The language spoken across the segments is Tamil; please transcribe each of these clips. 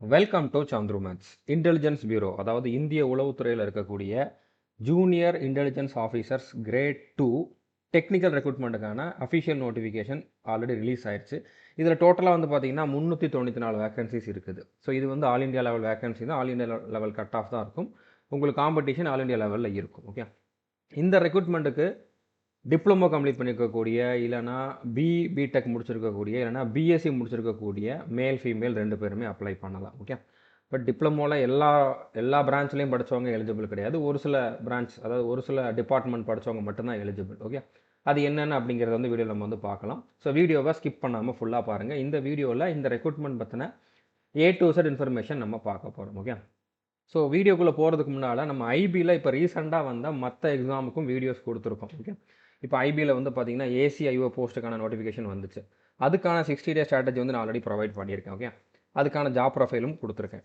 Welcome to Chandru maths intelligence bureau அதாவது இந்திய உளவுத்துறையில் இருக்கக்கூடிய junior intelligence officers grade two technical ரெக்ரூட்மெண்ட்டுக்கான official notification already release ஆயிடுச்சு இதில் டோட்டலாக வந்து பார்த்தீங்கன்னா முந்நூற்றி தொண்ணூற்றி நாலு வேகன்சிஸ் இருக்குது. ஸோ இது வந்து ஆல் இந்தியா லெவல் வேகன்சி தான். All India level cut off தான் இருக்கும். உங்களுக்கு காம்படிஷன் ஆல் இந்தியா லெவலில் இருக்கும். ஓகே இந்த ரெக்ரூட்மெண்ட்டுக்கு டிப்ளமோ கம்ப்ளீட் பண்ணியிருக்கக்கூடிய இல்லைனா பி பிடெக் முடிச்சிருக்கக்கூடிய இல்லைனா பிஎஸ்சி முடிச்சிருக்கக்கூடிய மேல் ஃபீமேல் ரெண்டு பேருமே அப்ளை பண்ணலாம். ஓகே பட் டிப்ளமோவில் எல்லா எல்லா பிரான்ச்லேயும் படித்தவங்க எலிஜிபிள் கிடையாது. ஒரு சில பிரான்ச் அதாவது ஒரு சில டிபார்ட்மெண்ட் படித்தவங்க மட்டும்தான் எலிஜிபிள் ஓகே அது என்னென்ன அப்படிங்கிறத வந்து வீடியோ நம்ம வந்து பார்க்கலாம். ஸோ வீடியோவை ஸ்கிப் பண்ணாமல் ஃபுல்லாக பாருங்கள் இந்த வீடியோவில் இந்த ரெக்ரூட்மெண்ட் பற்றின ஏ டு செட் இன்ஃபர்மேஷன் நம்ம பார்க்க போகிறோம் ஓகே ஸோ வீடியோக்குள்ளே போகிறதுக்கு முன்னால் நம்ம ஐபியில் இப்போ ரீசெண்டாக வந்த மற்ற எக்ஸாமுக்கும் வீடியோஸ் கொடுத்துருக்கோம். ஓகே இப்போ ஐபியில் வந்து பார்த்தீங்கன்னா ஏசிஐஓ போஸ்ட்டுக்கான நோட்டிஃபிகேஷன் வந்துச்சு. அதுக்கான சிக்ஸ்டி டே ஸ்ட்ராட்டஜி வந்து நான் ஆல்ரெடி ப்ரொவைட் பண்ணியிருக்கேன் ஓகே அதுக்கான ஜாப் ப்ரொஃபைலும் கொடுத்துருக்கேன்.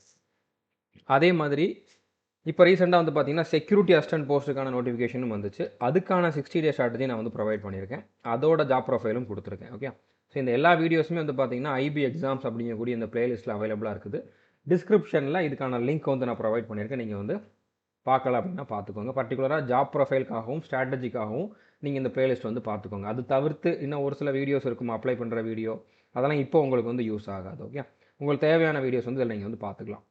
அதே மாதிரி இப்போ ரீசெண்டாக வந்து பார்த்தீங்கன்னா செக்யூரிட்டி அசிஸ்டன்ட் போஸ்ட்டுக்கான நோட்டிஃபிகேஷனும் வந்துச்சு. அதுக்கான சிக்ஸ்டி டே ஸ்ட்ராட்டஜி நான் வந்து ப்ரொவைட் பண்ணியிருக்கேன். அதோட ஜாப் ப்ரொஃபைலும் கொடுத்துருக்கேன் ஓகே ஸோ இந்த எல்லா வீடியோஸுமே வந்து பார்த்தீங்கன்னா ஐபி எக்ஸாம்ஸ் அப்படிங்கக்கூடிய இந்த பிளேலிஸ்ட்டில் அவைலபிளாக இருக்குது. டிஸ்கிரிப்ஷனில் இதுக்கான லிங்க் வந்து நான் ப்ரொவைட் பண்ணியிருக்கேன். நீங்கள் வந்து பார்க்கலாம் அப்படின்னா பார்த்துக்கோங்க. பர்டிகுலராக ஜாப் ப்ரொஃபைலுக்காகவும் ஸ்ட்ராட்டஜிக்காகவும் நீங்கள் இந்த ப்ளேலிஸ்ட் வந்து பார்த்துக்கோங்க. அது தவிர்த்து இன்னும் ஒரு சில வீடியோஸ் இருக்கும் அப்ளை பண்ணுற வீடியோ அதெல்லாம் இப்போ உங்களுக்கு வந்து யூஸ் ஆகாது ஓகே உங்களுக்கு தேவையான வீடியோஸ் வந்து இதில் நீங்கள் வந்து பார்த்துக்கலாம்.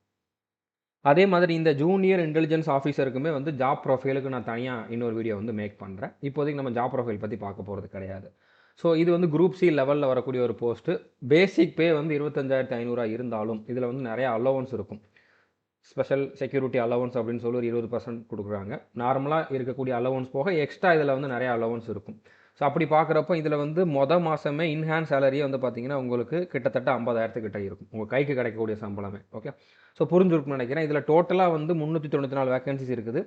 அதே மாதிரி இந்த ஜூனியர் இன்டெலிஜென்ஸ் ஆஃபீஸருக்குமே வந்து ஜாப் ப்ரொஃபைலுக்கு நான் தனியாக இன்னொரு வீடியோ வந்து மேக் பண்ணுறேன் இப்போதைக்கு நம்ம ஜாப் ப்ரொஃபைல் பற்றி பார்க்க போகிறது கிடையாது. ஸோ இது வந்து குரூப் சி லெவலில் வரக்கூடிய ஒரு போஸ்ட்டு பேசிக் பே வந்து இருபத்தஞ்சாயிரத்து ஐநூறுரூவா இருந்தாலும் இதில் வந்து நிறைய அலோவன்ஸ் இருக்கும். ஸ்பெஷல் செக்யூரிட்டி அலவன்ஸ் அப்படின்னு சொல்லி ஒரு இருபது பர்சன்ட் கொடுக்குறாங்க. நார்மலாக இருக்கக்கூடிய அலவன்ஸ் போக எக்ஸ்ட்ரா இதில் வந்து நிறைய அலவன்ஸ் இருக்கும். ஸோ அப்படி பார்க்குறப்ப இதில் வந்து மொதல் மாதமே இன்ஹேண்ட் சேலரியே வந்து பார்த்தீங்கன்னா உங்களுக்கு கிட்டத்தட்ட ஐம்பதாயிரத்துக்கிட்ட இருக்கும். உங்கள் கைக்கு கிடைக்கக்கூடிய சம்பளமே. ஓகே ஸோ புரிஞ்சிருக்கும்னு நினைக்கிறேன். இதில் டோட்டலாக வந்து முந்நூற்றி தொண்ணூற்றி நாலு வேகன்சிஸ் இருக்குது.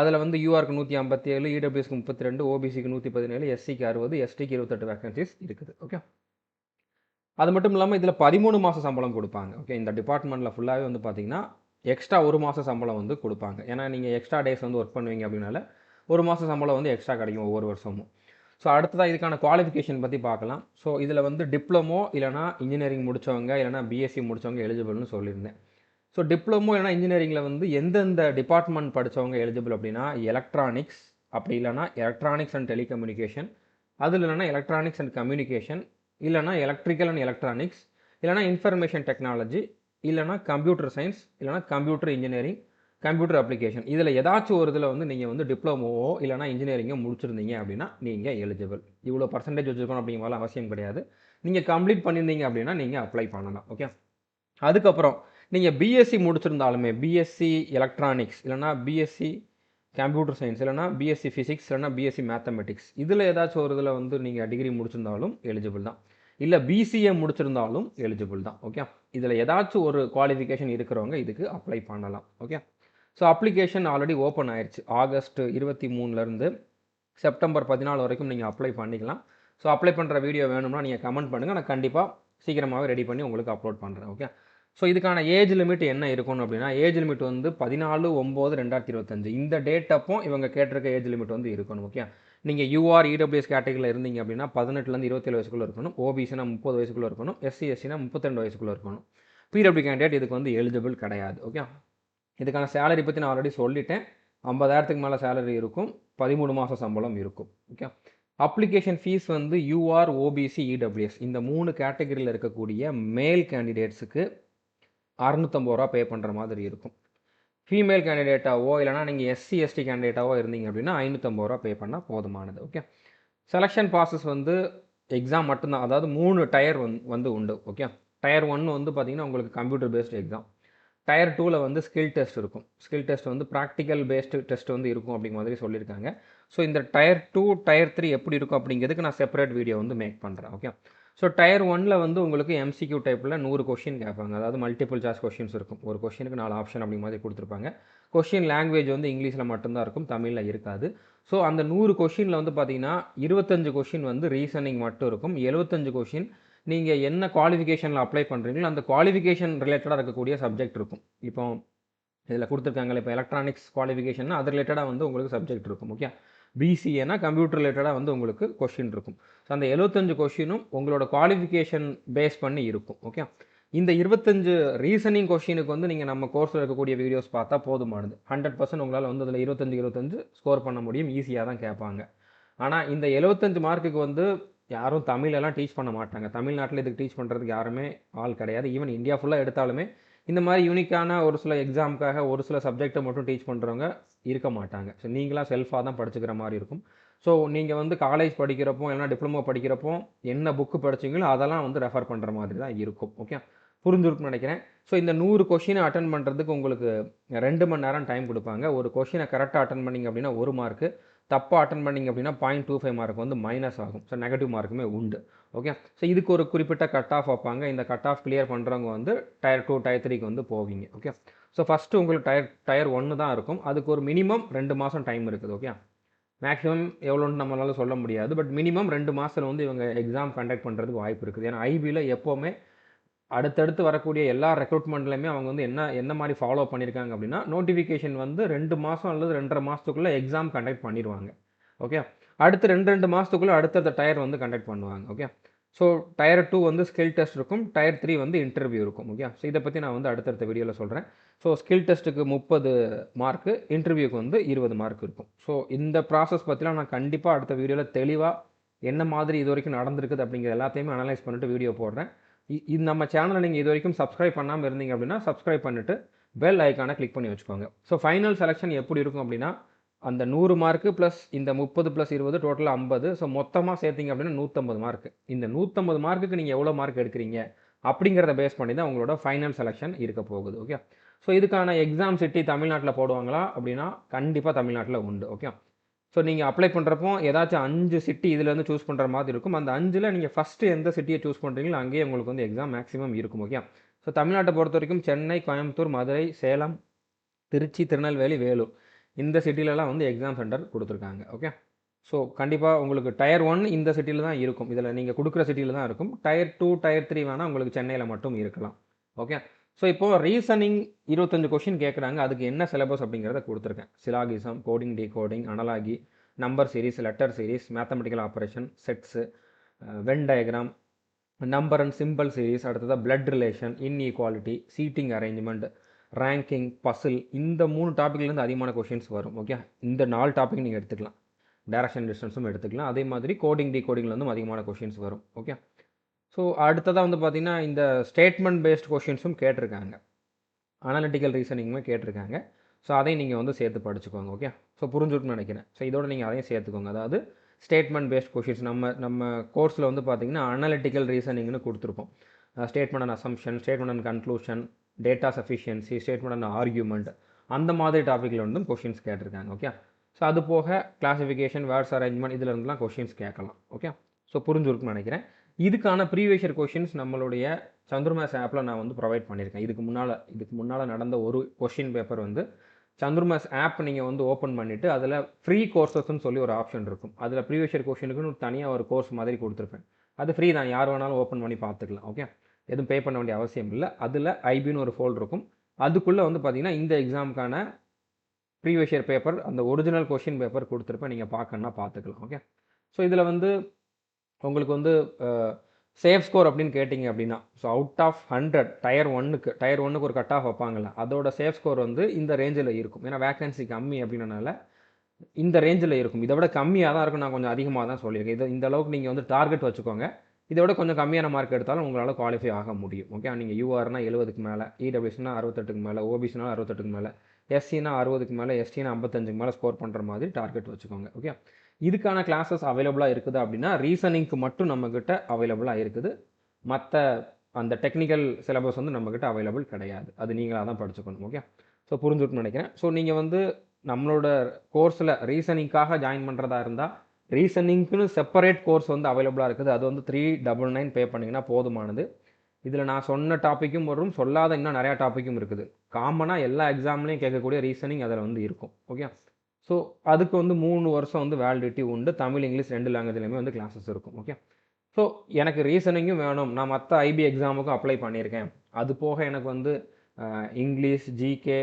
அதில் வந்து யூஆருக்கு நூற்றி ஐம்பத்தி ஏழு இடபிள்யூஸ்க்கு முப்பத்தி ரெண்டு ஓபிசிக்கு நூற்றி பதினேழு எஸ்சிக்கு அறுபது எஸ்டிக்கு இருபத்தெட்டு வேகன்சிஸ் இருக்குது. ஓகே அது மட்டும் இல்லாமல் இதில் பதிமூணு மாதம் சம்பளம் கொடுப்பாங்க. ஓகே இந்த டிபார்ட்மெண்ட்டில் ஃபுல்லாகவே வந்து பார்த்தீங்கன்னா எக்ஸ்ட்ரா ஒரு மாத சம்பளம் வந்து கொடுப்பாங்க. ஏன்னா நீங்கள் எக்ஸ்ட்ரா டேஸ் வந்து ஒர்க் பண்ணுவீங்க அப்படின்னால ஒரு மாதம் சம்பளம் வந்து எக்ஸ்ட்ரா கிடைக்கும் ஒவ்வொரு வருஷமும். ஸோ அடுத்ததாக இதுக்கான குவாலிஃபிகேஷன் பற்றி பார்க்கலாம். ஸோ இதில் வந்து டிப்ளமோ இல்லைனா இன்ஜினியரிங் முடித்தவங்க இல்லைனா பிஎஸ்சி முடித்தவங்க எலிஜிபிள்னு சொல்லியிருந்தேன். ஸோ டிப்ளமோ இல்லைனா இன்ஜினியரிங்கில் வந்து எந்தெந்த டிபார்ட்மெண்ட் படித்தவங்க எலிஜிபிள் அப்படின்னா எலக்ட்ரானிக்ஸ் அப்படி இல்லைனா எலக்ட்ரானிக்ஸ் அண்ட் டெலிகம்யூனிகேஷன் அது இல்லைனா எலக்ட்ரானிக்ஸ் அண்ட் கம்யூனிகேஷன் இல்லைனா எலக்ட்ரிக்கல் அண்ட் எலக்ட்ரானிக்ஸ் இல்லைனா இன்ஃபர்மேஷன் டெக்னாலஜி இல்லைனா கம்ப்யூட்டர் சயின்ஸ் இல்லைனா கம்ப்யூட்டர் இன்ஜினியரிங் கம்ப்யூட்டர் அப்ளிகேஷன் இதில் ஏதாச்சும் ஒரு இதில் வந்து நீங்கள் வந்து டிப்ளமோவோ இல்லைனா இன்ஜினியரிங்கோ முடிச்சிருந்தீங்க அப்படின்னா நீங்கள் எலிஜிபிள் இவ்வளோ பர்சன்டேஜ் வச்சுருக்கணும் அப்படிங்கிற அவசியம் கிடையாது. நீங்கள் கம்ப்ளீட் பண்ணியிருந்தீங்க அப்படின்னா நீங்கள் அப்ளை பண்ணலாம் ஓகே அதுக்கப்புறம் நீங்கள் பிஎஸ்சி முடிச்சிருந்தாலுமே பிஎஸ்சி எலக்ட்ரானிக்ஸ் இல்லைனா பிஎஸ்சி கம்ப்யூட்டர் சயின்ஸ் இல்லைனா பிஎஸ்சி ஃபிசிக்ஸ் இல்லைனா பிஎஸ்சி மேத்தமெட்டிக்ஸ் இதில் ஏதாச்சும் ஒரு இதில் வந்து நீங்கள் டிகிரி முடிச்சிருந்தாலும் எலிஜிபிள் தான். இல்லை பிசிஏ முடிச்சிருந்தாலும் எலிஜிபிள் தான் ஓகே இதில் ஏதாச்சும் ஒரு குவாலிஃபிகேஷன் இருக்கிறவங்க இதுக்கு அப்ளை பண்ணலாம். Okay so application already open ஆயிடுச்சு ஆகஸ்ட் இருபத்தி மூணுலேருந்து செப்டம்பர் பதினாலு வரைக்கும் நீங்கள் அப்ளை பண்ணிக்கலாம். ஸோ அப்ளை பண்ணுற வீடியோ வேணும்னா நீங்கள் கமெண்ட் பண்ணுங்கள் நான் கண்டிப்பாக சீக்கிரமாகவே ரெடி பண்ணி உங்களுக்கு அப்லோட் பண்ணுறேன் ஓகே ஸோ இதுக்கான ஏஜ் லிமிட் என்ன இருக்கணும் அப்படின்னா ஏஜ் லிமிட் வந்து பதினாலு ஒம்பது ரெண்டாயிரத்தி இருபத்தஞ்சு. இந்த டேட் அப்போ இவங்க கேட்டிருக்க ஏஜ் லிமிட் வந்து இருக்கணும். ஓகே நீங்கள் யூஆர் இடபிள்யூஎஸ் கேட்டகரியில் இருந்தீங்க அப்படின்னா பதினெட்டுலேருந்து இருபத்தேழு வயசுக்குள்ளே இருக்கணும். ஓபிசினா முப்பது வயசுக்குள்ளே இருக்கணும். எஸ்சி எஸ்சினா முப்பத்திரெண்டு வயசுக்குள்ளே இருக்கணும். பிடபிள்யூ கேண்டிடேட் இதுக்கு வந்து எலிஜிபிள் கிடையாது ஓகே இதுக்கான சேலரி பற்றி நான் ஆல்ரெடி சொல்லிட்டேன். ஐம்பதாயிரத்துக்கு மேலே சேலரி இருக்கும். பதிமூணு மாதம் சம்பளம் இருக்கும் ஓகே அப்ளிகேஷன் ஃபீஸ் வந்து யூஆர் ஓபிசி இடபிள்யூஎஸ் இந்த மூணு கேட்டகரியில் இருக்கக்கூடிய மேல் கேண்டிடேட்ஸுக்கு அறுநூத்தம்பது ரூபா பே பண்ணுற மாதிரி இருக்கும். ஃபீமேல் கேண்டிடேட்டாவோ இல்லைனா நீங்கள் எஸ்சி எஸ்டி கேண்டிடேட்டாவோ இருந்தீங்க அப்படின்னா ஐநூற்றம்பது ரூபா பே பண்ணால் போதுமானது ஓகே செலெக்ஷன் ப்ராசஸ் வந்து எக்ஸாம் மட்டும்தான். அதாவது மூணு டயர் வந் வந்து உண்டு ஓகே டயர் ஒன் வந்து பார்த்திங்கன்னா உங்களுக்கு கம்ப்யூட்டர் பேஸ்டு எக்ஸாம் டயர் டூவில் வந்து ஸ்கில் டெஸ்ட் இருக்கும். ஸ்கில் டெஸ்ட் வந்து ப்ராக்டிக்கல் பேஸ்டு டெஸ்ட் வந்து இருக்கும் அப்படிங்கிற மாதிரி சொல்லியிருக்காங்க. ஸோ இந்த டயர் டூ டயர் த்ரீ எப்படி இருக்கும் அப்படிங்கிறதுக்கு நான் செப்பரேட் வீடியோ வந்து மேக் பண்ணுறேன் ஓகே ஸோ டயர் ஒனில் வந்து உங்களுக்கு எம்சிக்யூ டைப்பில் நூறு கொஷின் கேட்பாங்க. அதாவது மல்டிபிள் சாய்ஸ் கொஷின்ஸ் இருக்கும். ஒரு கொஷினுக்கு நாலு ஆப்ஷன் அப்படி மாதிரி கொடுத்துருப்பாங்க. கொஷின் லாங்குவேஜ் வந்து இங்கிலீஷில் மட்டும்தான் இருக்கும். தமிழில் இருக்காது. ஸோ அந்த நூறு கொஷினில் வந்து பார்த்தீங்கன்னா இருபத்தஞ்சு கொஷின் வந்து ரீசனிங் மட்டும் இருக்கும். எழுபத்தஞ்சு கொஷின் நீங்கள் என்ன குவாலிஃபிகேஷனில் அப்ளை பண்ணுறீங்களோ அந்த குவாலிஃபிகேஷன் ரிலேட்டடாக இருக்கக்கூடிய சப்ஜெக்ட் இருக்கும். இப்போ இதில் கொடுத்துருக்காங்களே இப்போ எலக்ட்ரானிக்ஸ் குவாலிஃபிகேஷன்னா அது ரிலேட்டடாக வந்து உங்களுக்கு சப்ஜெக்ட் இருக்கும். ஓகே பிசிஏனா கம்ப்யூட்டர் ரிலேட்டடாக வந்து உங்களுக்கு கொஷின் இருக்கும். ஸோ அந்த எழுபத்தஞ்சு கொஷினும் உங்களோட குவாலிஃபிகேஷன் பேஸ் பண்ணி இருக்கும். ஓகே இந்த இருபத்தஞ்சு ரீசனிங் கொஷினுக்கு வந்து நீங்கள் நம்ம கோர்ஸில் இருக்கக்கூடிய வீடியோஸ் பார்த்தா போதுமானது. ஹண்ட்ரட் பர்சன்ட் உங்களால் வந்து அதில் இருபத்தஞ்சு இருபத்தஞ்சு ஸ்கோர் பண்ண முடியும். ஈஸியாக தான் கேட்பாங்க. ஆனால் இந்த எழுபத்தஞ்சு மார்க்குக்கு வந்து யாரும் தமிழெல்லாம் டீச் பண்ண மாட்டாங்க. தமிழ்நாட்டில் இதுக்கு டீச் பண்ணுறதுக்கு யாருமே ஆள் கிடையாது. ஈவன் இந்தியா ஃபுல்லாக எடுத்தாலுமே இந்த மாதிரி யூனிக்கான ஒரு சில எக்ஸாமுக்காக ஒரு சில சப்ஜெக்டை மட்டும் டீச் பண்ணுறவங்க இருக்க மாட்டாங்க. ஸோ நீங்களாக செல்ஃபாக தான் படிச்சுக்கிற மாதிரி இருக்கும். ஸோ நீங்கள் வந்து காலேஜ் படிக்கிறப்போ இல்லைனா டிப்ளமோ படிக்கிறப்போ என்ன புக்கு படிச்சீங்களோ அதெல்லாம் வந்து ரெஃபர் பண்ணுற மாதிரி தான் இருக்கும். ஓகே புரிஞ்சிருக்கும்னு நினைக்கிறேன். ஸோ இந்த நூறு கொஷினை அட்டன் பண்ணுறதுக்கு உங்களுக்கு ரெண்டு மணி நேரம் டைம் கொடுப்பாங்க. ஒரு கொஷினை கரெக்டாக அட்டன் பண்ணிங்க அப்படின்னா ஒரு மார்க்கு தப்பாக அட்டன் பண்ணிங்க அப்படின்னா பாயிண்ட் டூ ஃபைவ் மார்க் வந்து மைனஸ் ஆகும். ஸோ நெகட்டிவ் மார்க்குமே உண்டு. ஓகே ஸோ இதுக்கு ஒரு குறிப்பிட்ட கட் ஆஃப் வைப்பாங்க. இந்த கட் ஆஃப் கிளியர் பண்ணுறவங்க வந்து டயர் டூ டயர் த்ரீக்கு வந்து போவீங்க. ஓகே ஸோ ஃபஸ்ட்டு உங்களுக்கு டயர் டயர் ஒன்று தான் இருக்கும். அதுக்கு ஒரு மினிமம் ரெண்டு மாதம் டைம் இருக்குது ஓகே மேக்ஸிமம் எவ்வளோன்னு நம்மளால் சொல்ல முடியாது. பட் மினிமம் ரெண்டு மாதத்தில் வந்து இவங்க எக்ஸாம் கண்டக்ட் பண்ணுறதுக்கு வாய்ப்பு இருக்குது. ஏன்னா ஐபியில் எப்போவுமே அடுத்தடுத்து வரக்கூடிய எல்லா ரெக்ரூட்மெண்ட்லையுமே அவங்க வந்து என்ன என்ன மாதிரி ஃபாலோ பண்ணியிருக்காங்க அப்படின்னா நோட்டிஃபிகேஷன் வந்து ரெண்டு மாதம் அல்லது ரெண்டரை மாதத்துக்குள்ளே எக்ஸாம் கண்டக்ட் பண்ணிடுவாங்க ஓகே அடுத்து ரெண்டு ரெண்டு மாதத்துக்குள்ளே அடுத்தடுத்த டயர் வந்து கண்டக்ட் பண்ணுவாங்க ஓகே ஸோ டயர் டூ வந்து ஸ்கில் டெஸ்ட் இருக்கும் டயர் த்ரீ வந்து இன்டர்வியூ இருக்கும் ஓகே ஸோ இதை பற்றி நான் வந்து அடுத்தடுத்த வீடியோவில் சொல்கிறேன் ஸோ ஸ்கில் டெஸ்ட்டுக்கு முப்பது மார்க்கு இன்டர்வியூக்கு வந்து இருபது மார்க் இருக்கும். ஸோ இந்த ப்ராசஸ் பற்றிலாம் நான் கண்டிப்பாக அடுத்த வீடியோவில் தெளிவாக என்ன மாதிரி இது வரைக்கும் நடந்திருக்குது அப்படிங்கிற எல்லாத்தையுமே அனலைஸ் பண்ணிட்டு வீடியோ போடுறேன். இ- இது நம்ம சேனலை நீங்கள் இது வரைக்கும் சப்ஸ்கிரைப் பண்ணாமல் இருந்தீங்க அப்படின்னா சப்ஸ்கிரைப் பண்ணிவிட்டு பெல் ஐக்கானை கிளிக் பண்ணி வச்சுக்கோங்க. ஸோ ஃபைனல் செலெக்ஷன் எப்படி இருக்கும் அப்படின்னா அந்த நூறு மார்க்கு ப்ளஸ் இந்த முப்பது ப்ளஸ் இருபது டோட்டலாக ஐம்பது. ஸோ மொத்தமாக சேர்த்திங்க அப்படின்னா நூற்றம்பது மார்க் இந்த நூற்றம்பது மார்க்குக்கு நீங்கள் எவ்வளோ மார்க் எடுக்கிறீங்க? அப்படிங்கிறத பேஸ் பண்ணி தான் உங்களோட ஃபைனல் செலெக்ஷன் இருக்க போகுது ஓகே ஸோ இதுக்கான எக்ஸாம் சிட்டி தமிழ்நாட்டில் போடுவாங்களா? அப்படின்னா கண்டிப்பாக தமிழ்நாட்டில் உண்டு ஓகே ஸோ நீங்கள் அப்ளை பண்ணுறப்போ ஏதாச்சும் அஞ்சு சிட்டி இதுலேருந்து சூஸ் பண்ணுற மாதிரி இருக்கும். அந்த அஞ்சில் நீங்கள் ஃபஸ்ட்டு எந்த சிட்டியை சூஸ் பண்ணுறீங்களோ அங்கேயே உங்களுக்கு வந்து எக்ஸாம் மேக்ஸிமம் இருக்கும் ஓகே ஸோ தமிழ்நாட்டை பொறுத்த வரைக்கும் சென்னை கோயம்புத்தூர் மதுரை சேலம் திருச்சி திருநெல்வேலி வேலூர். இந்த சிட்டிலலாம் வந்து எக்ஸாம் சென்டர் கொடுத்துருக்காங்க ஓகே ஸோ கண்டிப்பாக உங்களுக்கு டயர் ஒன் இந்த சிட்டியில் தான் இருக்கும். இதில் நீங்கள் கொடுக்குற சிட்டியில் தான் இருக்கும். டயர் டூ டயர் த்ரீ வேணால் உங்களுக்கு சென்னையில் மட்டும் இருக்கலாம் ஓகே ஸோ இப்போது ரீசனிங் இருபத்தஞ்சு கொஷின் கேட்குறாங்க அதுக்கு என்ன சிலபஸ் அப்படிங்கிறத கொடுத்துருக்கேன். Syllogism coding decoding analogy number series letter series mathematical operation sets Venn diagram number and simple series அடுத்ததாக blood relation inequality seating arrangement ranking puzzle இந்த மூணு டாப்பிக்லேருந்து அதிகமான கொஷின்ஸ் வரும் ஓகே இந்த நாலு டாபிக் நீங்கள் எடுத்துக்கலாம். டேரக்ஷன் டிஸ்டன்ஸும் எடுத்துக்கலாம். அதே மாதிரி கோடிங் டி டிகோடிங்லேருந்தும் அதிகமான கொஷின்ஸ் வரும் ஓகே ஸோ அடுத்ததாக வந்து பார்த்திங்கன்னா இந்த ஸ்டேட்மெண்ட் பேஸ்ட் கொஷின்ஸும் கேட்டிருக்காங்க. அனாலிட்டிக்கல் ரீசனிங்குமே கேட்டிருக்காங்க. ஸோ அதையும் நீங்கள் வந்து சேர்த்து படிச்சுக்கோங்க ஓகே ஸோ புரிஞ்சுட்டுன்னு நினைக்கிறேன். ஸோ இதோட நீங்கள் அதையும் சேர்த்துக்கோங்க. அதாவது ஸ்டேட்மெண்ட் பேஸ்ட் கொஷின்ஸ் நம்ம நம்ம கோர்ஸில் வந்து பார்த்தீங்கன்னா அனாலிட்டிக்கல் ரீசனிங்னு கொடுத்துருப்போம். Statement and assumption statement and conclusion data sufficiency statement and argument அந்த மாதிரி டாப்பிக்கில் வந்து கொஷின்ஸ் கேட்டிருக்காங்க ஓகே ஸோ அது போக கிளாஸிஃபிகேஷன் வேர்ட்ஸ் அரேஞ்ச்மெண்ட் இதில் இருந்துலாம் கொஷின்ஸ் கேட்கலாம் ஓகே ஸோ புரிஞ்சுருக்குன்னு நினைக்கிறேன். இதுக்கான ப்ரீவியஷர் கொஷின்ஸ் நம்மளுடைய சந்துருமாஸ் ஆப்பில் நான் வந்து ப்ரொவைட் பண்ணியிருக்கேன். இதுக்கு முன்னால் இதுக்கு முன்னால் நடந்த ஒரு கொஷின் பேப்பர் வந்து சந்திரமாஸ் ஆப் நீங்கள் வந்து ஓப்பன் பண்ணிவிட்டு அதில் ஃப்ரீ கோர்சஸ்ன்னு சொல்லி ஒரு ஆப்ஷன் இருக்கும். அதில் ப்ரீவியஷர் கொஷினுக்குன்னு தனியாக ஒரு கோர்ஸ் மாதிரி கொடுத்துருப்பேன். அது ஃப்ரீ தான். யார் வேணாலும் ஓப்பன் பண்ணி பார்த்துக்கலாம் ஓகே எதுவும் பே பண்ண வேண்டிய அவசியம் இல்லை. அதில் ஐபின்னு ஒரு ஃபோல்ட் இருக்கும். அதுக்குள்ளே வந்து பார்த்தீங்கன்னா இந்த எக்ஸாமுக்கான ப்ரீவியஸ் இயர் பேப்பர் அந்த ஒரிஜினல் கொஷின் பேப்பர் கொடுத்துருப்பேன். நீங்கள் பார்க்கணுன்னா பார்த்துக்கலாம் ஓகே ஸோ இதில் வந்து உங்களுக்கு வந்து சேஃப் ஸ்கோர் அப்படின்னு கேட்டிங்க அப்படின்னா so out of hundred tier ஒன்னுக்கு டயர் ஒன்னுக்கு ஒரு கட் ஆஃப் வைப்பாங்கல்ல அதோட சேஃப் ஸ்கோர் வந்து இந்த ரேஞ்சில் இருக்கும். ஏன்னா வேக்கன்சி கம்மி அப்படின்றனால இந்த ரேஞ்சில் இருக்கும். இதை விட கம்மியாக தான் இருக்கும் நான் கொஞ்சம் அதிகமாக தான் சொல்லியிருக்கேன். இது இந்த அளவுக்கு நீங்கள் வந்து டார்கெட் வச்சுக்கோங்க. இதை விட கொஞ்சம் கம்மியான மார்க் எடுத்தாலும் உங்களால் குவாலிஃபை ஆக முடியும். ஓகே நீங்கள் யூஆர்னா எழுபதுக்கு மேலே இடபிள்யூஸ்னா அறுபத்தெட்டுக்கு மேலே ஓபிசினா அறுபத்தெட்டுக்கு மேலே எஸ்சினா அறுபதுக்கு மேலே எஸ்டினா ஐம்பத்தஞ்சுக்கு மேலே ஸ்கோர் பண்ணுற மாதிரி டார்கெட் வச்சுக்கோங்க. ஓகே இதுக்கான கிளாஸஸ் அவைலபிளாக இருக்குது அப்படின்னா ரீசனிங்க்கு மட்டும் நம்மக்கிட்ட அவைலபிளாக இருக்குது. மற்ற அந்த டெக்னிக்கல் சிலபஸ் வந்து நம்மக்கிட்ட அவைலபிள் கிடையாது. அது நீங்களாக தான் படிச்சுக்கணும். ஓகே ஸோ புரிஞ்சுட்டு நினைக்கிறேன். ஸோ நீங்கள் வந்து நம்மளோட கோர்ஸில் ரீசனிங்காக ஜாயின் பண்ணுறதா இருந்தால் ரீசனிங்க்குன்னு செப்பரேட் கோர்ஸ் வந்து அவைலபிளாக இருக்குது. அது வந்து த்ரீ டபுள் நைன் பே பண்ணிங்கன்னா போதுமானது. இதில் நான் சொன்ன டாப்பிக்கும் வரும் சொல்லாத இன்னும் நிறையா டாப்பிக்கும் இருக்குது. காமனாக எல்லா எக்ஸாம்லேயும் கேட்கக்கூடிய ரீசனிங் அதில் வந்து இருக்கும். ஓகே ஸோ அதுக்கு வந்து மூணு வருஷம் வந்து வேலிடிட்டி உண்டு. தமிழ் இங்கிலீஷ் ரெண்டு லாங்குவேஜ்லையுமே வந்து கிளாஸஸ் இருக்கும். ஓகே ஸோ எனக்கு ரீசனிங்கும் வேணும். நான் மற்ற ஐபி எக்ஸாமுக்கும் அப்ளை பண்ணியிருக்கேன். அது போக எனக்கு வந்து இங்கிலீஷ் ஜிகே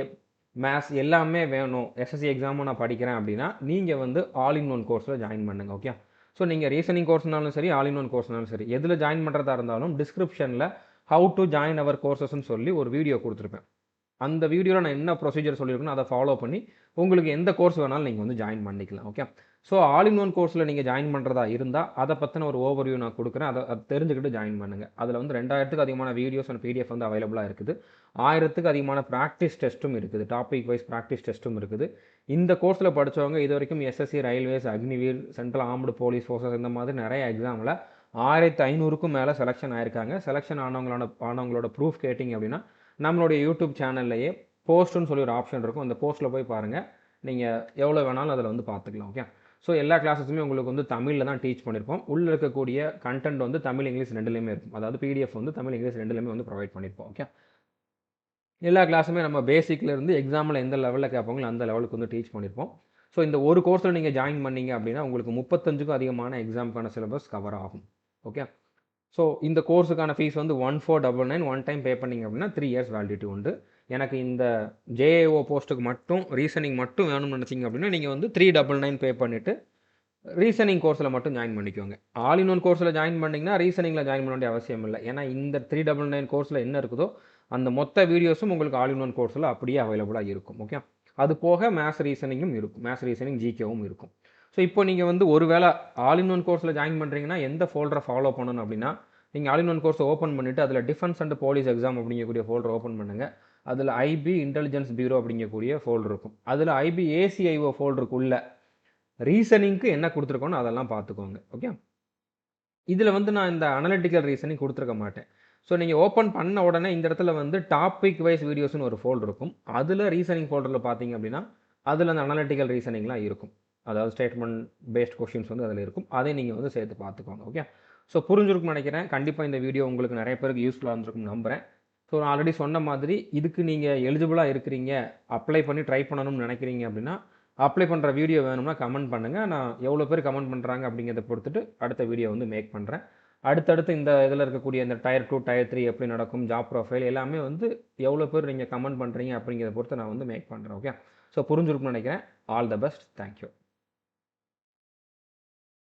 மேத்ஸ் எல்லாமே வேணும். எஸ்எஸ்சி எக்ஸாமும் நான் படிக்கிறேன் அப்படின்னா நீங்கள் வந்து ஆல் இன் ஒன் கோர்ஸில் ஜாயின் பண்ணுங்கள் ஓகே ஸோ நீங்கள் ரீசனிங் கோர்ஸ்னாலும் சரி ஆல் இன் ஒன் கோர்ஸ்னாலும் சரி. எதில் ஜாயின் பண்ணுறதா இருந்தாலும் டிஸ்கிரிப்ஷனில் ஹவு டு ஜாயின் அவர் கோர்சஸ்ன்னு சொல்லி ஒரு வீடியோ கொடுத்துருப்பேன். அந்த வீடியோவில் நான் என்ன ப்ரொசீஜர் சொல்லியிருக்கேனோ அதை ஃபாலோ பண்ணி உங்களுக்கு எந்த கோர்ஸ் வேணாலும் நீங்கள் வந்து ஜாயின் பண்ணிக்கலாம் okay so all in one கோர்ஸில் நீங்கள் ஜாயின் பண்ணுறதா இருந்தால் அதை பற்றின ஒரு ஓவர்வியூ நான் கொடுக்குறேன். அதை அதை தெரிஞ்சுக்கிட்டு ஜாயின் பண்ணுங்கள் அதில் வந்து ரெண்டாயிரத்துக்கு அதிகமான வீடியோஸ் அண்ட் பிடிஎஃப் வந்து அவைலபிளாக இருக்குது. ஆயிரத்துக்கு அதிகமான ப்ராக்டிஸ் டெஸ்ட்டும் இருக்குது. டாபிக் வைஸ் ப்ராக்டிஸ் டெஸ்ட்டும் இருக்குது. இந்த கோர்ஸில் படித்தவங்க இது வரைக்கும் SSC railways Agniveer central armed police forces இந்த மாதிரி நிறைய எக்ஸாமில் ஆயிரத்து ஐநூறுக்கும் மேலே செலெக்ஷன் ஆயிருக்காங்க. செலெக்ஷன் ஆனவங்களோட ஆனவங்களோட ப்ரூஃப் கேட்டிங்க அப்படின்னா நம்மளுடைய யூடியூப் சேனல்லையே போஸ்ட்டுன்னு சொல்லி ஒரு ஆப்ஷன் இருக்கும். அந்த போஸ்ட்டில் போய் பாருங்கள் நீங்கள் எவ்வளோ வேணாலும் அதில் வந்து பார்த்துக்கலாம் ஓகே ஸோ எல்லா கிளாஸஸுமே உங்களுக்கு வந்து தமிழில் தான் டீச் பண்ணியிருப்போம் உள்ளே இருக்கக்கூடிய கண்டென்ட் வந்து தமிழ் இங்கிலீஷ் ரெண்டுலேயுமே இருக்கும். அதாவது பிடிஎஃப் வந்து தமிழ் இங்கிலீஷ் ரெண்டுலேயுமே வந்து ப்ரொவைட் பண்ணியிருப்போம் ஓகே எல்லா கிளாஸுமே நம்ம பேசிக்லேருந்து எக்ஸாமில் எந்த லெவலில் கேட்பாங்களோ அந்த லெவலுக்கு வந்து டீச் பண்ணியிருப்போம் ஸோ இந்த ஒரு கோர்ஸில் நீங்கள் ஜாயின் பண்ணீங்க அப்படின்னா உங்களுக்கு முப்பத்தஞ்சுக்கும் அதிகமான எக்ஸாமுக்கான சிலபஸ் கவர் ஆகும் ஓகே ஸோ இந்த கோர்ஸுக்கான ஃபீஸ் வந்து one four double nine one time pay பண்ணிங்க அப்படின்னா த்ரீ இயர்ஸ் வேலிடிட்டி உண்டு. எனக்கு இந்த ஜேஏஓ போஸ்ட்டுக்கு மட்டும் ரீசனிங் மட்டும் வேணும்னு நினச்சிங்க அப்படின்னா நீங்கள் வந்து த்ரீ டபுள் நைன் பே பண்ணிவிட்டு ரீசனிங் கோர்ஸில் மட்டும் ஜாயின் பண்ணிக்கோங்க. ஆல் இன் ஒன் கோர்ஸில் ஜாயின் பண்ணிங்கன்னா ரீசனிங்கில் ஜாயின் பண்ண வேண்டிய அவசியம் இல்லை. ஏன்னா இந்த த்ரீ டபுள் நைன் கோர்ஸில் என்ன இருக்குதோ அந்த மொத்த வீடியோஸும் உங்களுக்கு ஆல் இன் ஒன் கோர்ஸில் அப்படியே அவைலபிளாக இருக்கும். ஓகே அது போக மேத்ஸ் ரீசனிங்கும் இருக்கும். மேத்ஸ் ரீசனிங் ஜிகேவும் இருக்கும். ஸோ இப்போ நீங்கள் வந்து ஒரு வேளை ஆல் இன் ஒன் கோர்ஸில் ஜாயின் பண்ணுறீங்கன்னா எந்த ஃபோல்டரை ஃபாலோ பண்ணணும் அப்படின்னா நீங்கள் all in one course open பண்ணிவிட்டு அதில் டிஃபென்ஸ் அண்ட் போலீஸ் எக்ஸாம் அப்படிங்கக்கூடிய ஃபோல்டர் ஓப்பன் பண்ணுங்கள் அதில் ஐபி இன்டெலிஜென்ஸ் பியூரோ அப்படிங்கக்கூடிய ஃபோல்டர் இருக்கும். அதில் ஐபி ஏசிஐஓ ஃபோல்டருக்குள்ள ரீசனிங்க்கு என்ன கொடுத்துருக்கோன்னு அதெல்லாம் பார்த்துக்கோங்க. ஓகே இதில் வந்து நான் இந்த அனலிட்டிக்கல் ரீசனிங் கொடுத்துருக்க மாட்டேன். ஸோ நீங்கள் ஓப்பன் பண்ண உடனே இந்த இடத்துல வந்து டாபிக் வைஸ் வீடியோஸ்னு ஒரு ஃபோல்டர் இருக்கும். அதில் ரீசனிங் ஃபோல்டரில் பார்த்தீங்க அப்படின்னா அதில் அந்த அனலிட்டிக்கல் ரீசனிங்லாம் இருக்கும். அதாவது ஸ்டேட்மெண்ட் பேஸ்ட் கொஷின்ஸ் வந்து அதில் இருக்கும். அதை நீங்கள் வந்து சேர்த்து பார்த்துக்கோங்க ஓகே ஸோ புரிஞ்சிருக்கும்னு நினைக்கிறேன். கண்டிப்பாக இந்த வீடியோ உங்களுக்கு நிறைய பேருக்கு யூஸ்ஃபுல்லாக இருந்திருக்கும்னு நம்புகிறேன் ஸோ நான் ஆல்ரெடி சொன்ன மாதிரி இதுக்கு நீங்கள் எலிஜிபிளாக இருக்கிறீங்க அப்ளை பண்ணி ட்ரை பண்ணணும்னு நினைக்கிறீங்க அப்படின்னா அப்ளை பண்ணுற வீடியோ வேணும்னா கமெண்ட் பண்ணுங்கள் நான் எவ்வளோ பேர் கமெண்ட் பண்ணுறாங்க அப்படிங்கிறத பொறுத்துட்டு அடுத்த வீடியோ வந்து மேக் பண்ணுறேன் அடுத்தடுத்து இந்த இதில் இருக்கக்கூடிய இந்த டயர் டூ டயர் த்ரீ எப்படி நடக்கும் ஜாப் ப்ரொஃபைல் எல்லாமே வந்து எவ்வளோ பேர் நீங்கள் கமெண்ட் பண்ணுறீங்க அப்படிங்கிறத பொறுத்து நான் வந்து மேக் பண்ணுறேன் ஓகே ஸோ புரிஞ்சிருக்கும்னு நினைக்கிறேன். All the best thank you